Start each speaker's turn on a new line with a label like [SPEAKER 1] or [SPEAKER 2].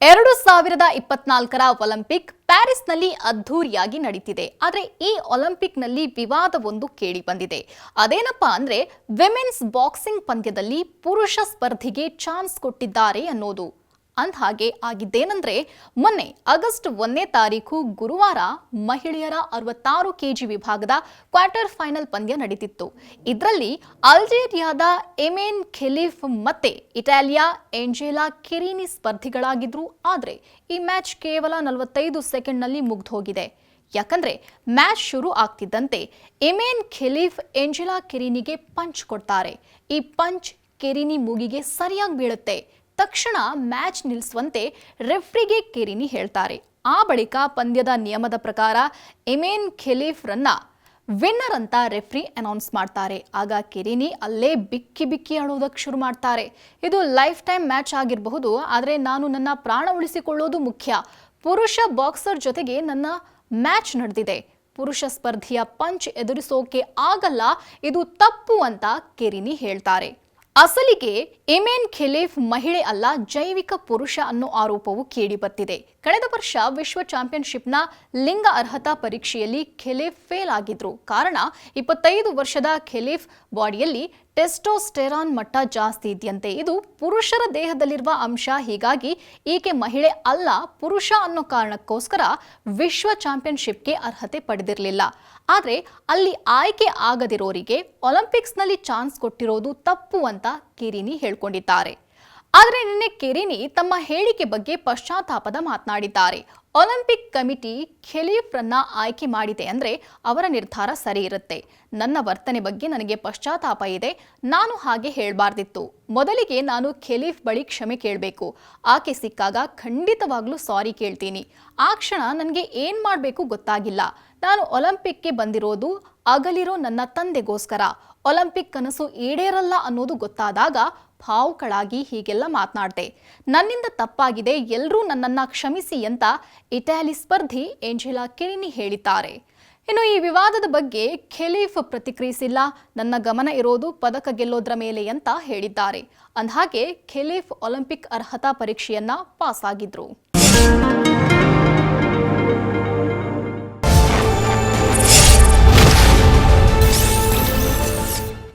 [SPEAKER 1] ಎರಡು ಸಾವಿರದ ಇಪ್ಪತ್ನಾಲ್ಕರ ಒಲಿಂಪಿಕ್ ಪ್ಯಾರಿಸ್ನಲ್ಲಿ ಅದ್ಧೂರಿಯಾಗಿ ನಡೀತಿದೆ. ಆದರೆ ಈ ಒಲಿಂಪಿಕ್ನಲ್ಲಿ ವಿವಾದವೊಂದು ಕೇಳಿ ಬಂದಿದೆ. ಅದೇನಪ್ಪಾ ಅಂದ್ರೆ ವಿಮೆನ್ಸ್ ಬಾಕ್ಸಿಂಗ್ ಪಂದ್ಯದಲ್ಲಿ ಪುರುಷ ಸ್ಪರ್ಧಿಗೆ ಚಾನ್ಸ್ ಕೊಟ್ಟಿದ್ದಾರೆ ಅನ್ನೋದು. ಅಂದ್ಹಾಗೆ ಆಗಿದ್ದೇನೆಂದ್ರೆ, ಮೊನ್ನೆ ಆಗಸ್ಟ್ ಒಂದನೇ ತಾರೀಕು ಗುರುವಾರ ಮಹಿಳೆಯರ ಅರವತ್ತಾರು ಕೆಜಿ ವಿಭಾಗದ ಕ್ವಾರ್ಟರ್ ಫೈನಲ್ ಪಂದ್ಯ ನಡೀತಿತ್ತು. ಇದರಲ್ಲಿ ಅಲ್ಜೇರಿಯಾದ ಎಮೇನ್ ಖೆಲೀಫ್ ಮತ್ತೆ ಇಟಾಲಿಯಾ ಏಂಜೆಲಾ ಕೆರಿನಿ ಸ್ಪರ್ಧಿಗಳಾಗಿದ್ರು. ಆದರೆ ಈ ಮ್ಯಾಚ್ ಕೇವಲ ನಲವತ್ತೈದು ಸೆಕೆಂಡ್ನಲ್ಲಿ ಮುಗ್ದು ಹೋಗಿದೆ ಯಾಕಂದ್ರೆ ಮ್ಯಾಚ್ ಶುರು ಆಗ್ತಿದ್ದಂತೆ ಎಮೇನ್ ಖೆಲೀಫ್ ಏಂಜೆಲಾ ಕೆರಿನಿಗೆ ಪಂಚ್ ಕೊಡ್ತಾರೆ. ಈ ಪಂಚ್ ಕೆರಿನಿ ಮೂಗಿಗೆ ಸರಿಯಾಗಿ ಬೀಳುತ್ತೆ. ತಕ್ಷಣ ಮ್ಯಾಚ್ ನಿಲ್ಲಿಸುವಂತೆ ರೆಫ್ರಿಗೆ ಕೆರಿನಿ ಹೇಳ್ತಾರೆ. ಆ ಬಳಿಕ ಪಂದ್ಯದ ನಿಯಮದ ಪ್ರಕಾರ ಎಮೇನ್ ಖೆಲೀಫ್ರನ್ನ ವಿನ್ನರ್ ಅಂತ ರೆಫ್ರಿ ಅನೌನ್ಸ್ ಮಾಡ್ತಾರೆ. ಆಗ ಕೆರಿನಿ ಅಲ್ಲೇ ಬಿಕ್ಕಿ ಬಿಕ್ಕಿ ಅಳೋದಕ್ಕೆ ಶುರು ಮಾಡ್ತಾರೆ. ಇದು ಲೈಫ್ ಟೈಮ್ ಮ್ಯಾಚ್ ಆಗಿರಬಹುದು, ಆದರೆ ನಾನು ನನ್ನ ಪ್ರಾಣ ಉಳಿಸಿಕೊಳ್ಳೋದು ಮುಖ್ಯ. ಪುರುಷ ಬಾಕ್ಸರ್ ಜೊತೆಗೆ ನನ್ನ ಮ್ಯಾಚ್ ನಡೆದಿದೆ. ಪುರುಷ ಸ್ಪರ್ಧಿಯ ಪಂಚ್ ಎದುರಿಸೋಕೆ ಆಗಲ್ಲ, ಇದು ತಪ್ಪು ಅಂತ ಕೆರಿನಿ ಹೇಳ್ತಾರೆ. ಅಸಲಿಗೆ ಎಮೇನ್ ಖೆಲೇಫ್ ಮಹಿಳೆ ಅಲ್ಲ, ಜೈವಿಕ ಪುರುಷ ಅನ್ನೋ ಆರೋಪವು ಕೇಳಿಬರ್ತಿದೆ ಕಳೆದ ವರ್ಷ ವಿಶ್ವ ಚಾಂಪಿಯನ್ಶಿಪ್ನ ಲಿಂಗ ಅರ್ಹತಾ ಪರೀಕ್ಷೆಯಲ್ಲಿ ಖೆಲೇಫ್ ಫೇಲ್ ಆಗಿದ್ರು. ಕಾರಣ, ಇಪ್ಪತ್ತೈದು ವರ್ಷದ ಖೆಲೇಫ್ ಬಾಡಿಯಲ್ಲಿ ಟೆಸ್ಟೋಸ್ಟೆರಾನ್ ಮಟ್ಟ ಜಾಸ್ತಿ ಇದೆಯಂತೆ. ಇದು ಪುರುಷರ ದೇಹದಲ್ಲಿರುವ ಅಂಶ. ಹೀಗಾಗಿ ಈಕೆ ಮಹಿಳೆ ಅಲ್ಲ, ಪುರುಷ ಅನ್ನೋ ಕಾರಣಕ್ಕೋಸ್ಕರ ವಿಶ್ವ ಚಾಂಪಿಯನ್ಶಿಪ್ಗೆ ಅರ್ಹತೆ ಪಡೆದಿರಲಿಲ್ಲ. ಆದರೆ ಅಲ್ಲಿ ಆಯ್ಕೆ ಆಗದಿರೋರಿಗೆ ಒಲಿಂಪಿಕ್ಸ್ನಲ್ಲಿ ಚಾನ್ಸ್ ಕೊಟ್ಟಿರೋದು ತಪ್ಪು ಅಂತ ಕಿರಿನಿ ಹೇಳ್ಕೊಂಡಿದ್ದಾರೆ. ಆದರೆ ನಿನ್ನೆ ಕೆರಿನಿ ತಮ್ಮ ಹೇಳಿಕೆ ಬಗ್ಗೆ ಪಶ್ಚಾತ್ತಾಪದ ಮಾತನಾಡಿದ್ದಾರೆ. ಒಲಿಂಪಿಕ್ ಕಮಿಟಿ ಖೆಲೀಫ್ರನ್ನ ಆಯ್ಕೆ ಮಾಡಿದೆ ಅಂದರೆ ಅವರ ನಿರ್ಧಾರ ಸರಿ ಇರುತ್ತೆ. ನನ್ನ ವರ್ತನೆ ಬಗ್ಗೆ ನನಗೆ ಪಶ್ಚಾತ್ತಾಪ ಇದೆ. ನಾನು ಹಾಗೆ ಹೇಳಬಾರ್ದಿತ್ತು. ಮೊದಲಿಗೆ ನಾನು ಖೆಲೀಫ್ ಬಳಿ ಕ್ಷಮೆ ಕೇಳಬೇಕು. ಆಕೆ ಸಿಕ್ಕಾಗ ಖಂಡಿತವಾಗ್ಲೂ ಸಾರಿ ಕೇಳ್ತೀನಿ. ಆ ಕ್ಷಣ ನನಗೆ ಏನ್ ಮಾಡಬೇಕು ಗೊತ್ತಾಗಿಲ್ಲ. ನಾನು ಒಲಿಂಪಿಕ್ಗೆ ಬಂದಿರೋದು ಅಗಲಿರೋ ನನ್ನ ತಂದೆಗೋಸ್ಕರ. ಒಲಿಂಪಿಕ್ ಕನಸು ಈಡೇರಲ್ಲ ಅನ್ನೋದು ಗೊತ್ತಾದಾಗ ಭಾವುಕಳಾಗಿ ಹೀಗೆಲ್ಲ ಮಾತನಾಡ್ದೆ, ನನ್ನಿಂದ ತಪ್ಪಾಗಿದೆ ಎಲ್ಲರೂ ನನ್ನನ್ನ ಕ್ಷಮಿಸಿ ಅಂತ ಇಟಾಲಿ ಸ್ಪರ್ಧಿ ಏಂಜೆಲಾ ಕೆರಿನಿ ಹೇಳಿದ್ದಾರೆ. ಇನ್ನು ಈ ವಿವಾದದ ಬಗ್ಗೆ ಖೆಲೀಫ್ ಪ್ರತಿಕ್ರಿಯಿಸಿಲ್ಲ, ನನ್ನ ಗಮನ ಇರೋದು ಪದಕ ಗೆಲ್ಲೋದ್ರ ಮೇಲೆ ಅಂತ ಹೇಳಿದ್ದಾರೆ. ಅಂದಹಾಗೆ ಖೆಲೀಫ್ ಒಲಿಂಪಿಕ್ ಅರ್ಹತಾ ಪರೀಕ್ಷೆಯನ್ನ ಪಾಸ್ ಆಗಿದ್ರು